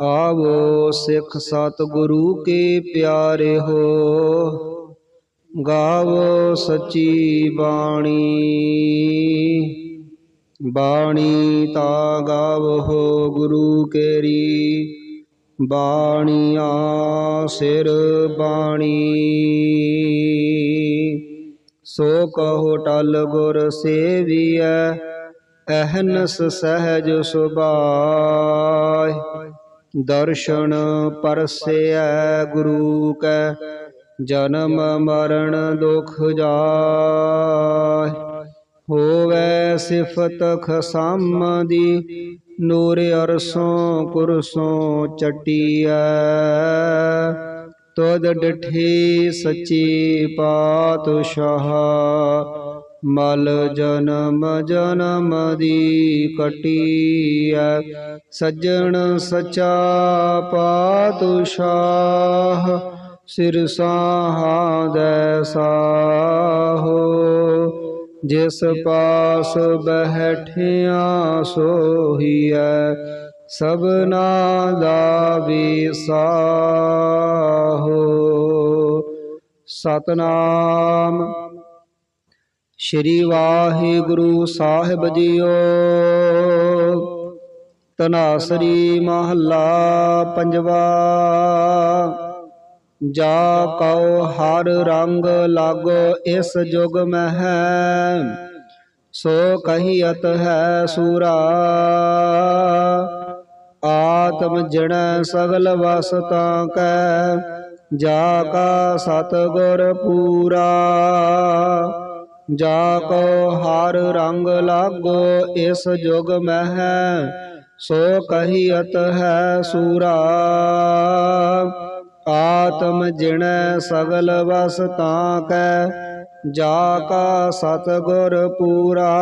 ਆਵੋ ਸਿੱਖ ਸਤ ਗੁਰੂ ਕੇ ਪਿਆਰੇ ਹੋ। ਗਾਵੋ ਸੱਚੀ ਬਾਣੀ। ਬਾਣੀ ਤਾ ਗਾਵੋ ਗੁਰੂ ਕੇਰੀ। ਬਾਣੀਆ ਸਿਰ ਬਾਣੀ। ਸੋ ਕਹੋ ਟਲ ਗੁਰ ਸੇਵੀਐ, ਅਹਨਸ ਸਹਿਜ ਸੁਭਾਇ। ਦਰਸ਼ਨ ਪਰਸੈ ਗੁਰੂ ਕੈ, ਜਨਮ ਮਰਨ ਦੁਖ ਜਾਇ ਹੋਵੇ ਸਿਫਤ ਖਸਮ ਦੀ ਨੂਰ ਅਰਸੋਂ ਕੁਰਸੋਂ ਚਟੀਐ। ਤੁਧ ਡਠੀ ਸੱਚੀ ਪਾਤਸ਼ਾਹ ਮਲ ਜਨਮ ਜਨਮ ਦੀ ਕਟੀਐ, ਸੱਜਣ ਸਚਾ ਪਾਤਸ਼ਾਹ, ਸਿਰ ਸਾਹਾਦੈ ਸਾਹੋ, ਜਿਸ ਪਾਸ ਬਹਿਠਿਆ ਸੋਹੀਐ, ਸਭਨਾ ਦਾ ਵਿਸਾਹੋ ਸਤਨਾਮ ਸ਼੍ਰੀ ਵਾਹਿਗੁਰੂ ਸਾਹਿਬ ਜੀਓ। ਤਨਾਸਰੀ ਮਹੱਲਾ ਪੰਜਵਾ। ਜਾ ਕਉ ਹਰ ਰੰਗ ਲਾਗੋ ਇਸ ਜੁਗ ਮਹਿ, ਸੋ ਕਹੀਅਤ ਹੈ ਸੂਰਾ। ਆਤਮ ਜਣ ਸਗਲ ਵਸ ਤਾਂ ਕੈ, ਜਾ ਕਾ ਸਤਗੁਰ ਪੂਰਾ। ਜਾ ਕੋ ਹਰ ਰੰਗ ਲਾਗੋ, ਇਸ ਜੁਗ ਮਹਿ, ਸੋ ਕਹੀਅਤ ਹੈ ਸੂਰਾ। ਆਤਮ ਜਿਣ ਸਗਲ ਵਸਤਾ ਕੈ, ਜਾ ਕਾ ਸਤਗੁਰ ਪੂਰਾ।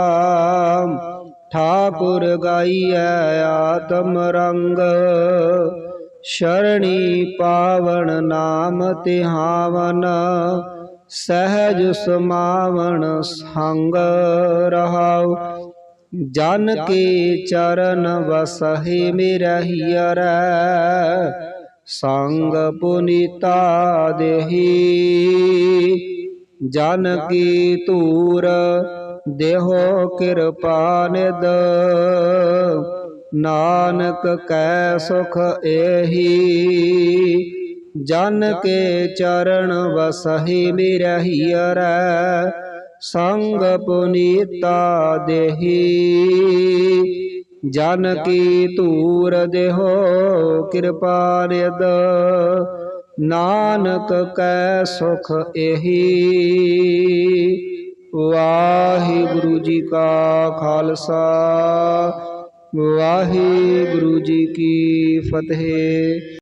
ਠਾਕੁਰ ਗਾਈਐ ਆਤਮ ਰੰਗ, ਸ਼ਰਣੀ ਪਾਵਨ ਨਾਮ ਤਿਹਾਵਨ। ਸਹਿਜ ਸਮਾਵਣ ਸੰਗ ਰਹਾਉ। ਜਨ ਕੇ ਚਰਨ ਵਸਹਿ ਮਿਰਹਿਅਰੈ ਸੰਗ ਪੁਨੀਤਾ ਦੇਹੀ। ਜਨ ਕੀ ਤੂਰ ਦੇਹੋ ਕਿਰਪਾ ਨਿਦ, ਨਾਨਕ ਕੈ ਸੁਖ ਏਹੀ। ਜਨ ਕੇ ਚਰਨ ਵਸਹਿ ਮਿਰਹਿਅਰੈ ਸੰਗ ਪੁਨੀਤਾ ਦੇਹੀ। ਜਨ ਕੀ ਧੂਰ ਦੇਹੋ ਕਿਰਪਾ ਨਿਦ, ਨਾਨਕ ਕੈ ਸੁਖ ਏਹੀ ਵਾਹਿਗੁਰੂ ਜੀ ਕਾ ਖਾਲਸਾ, ਵਾਹਿਗੁਰੂ ਜੀ ਕੀ ਫਤਿਹ।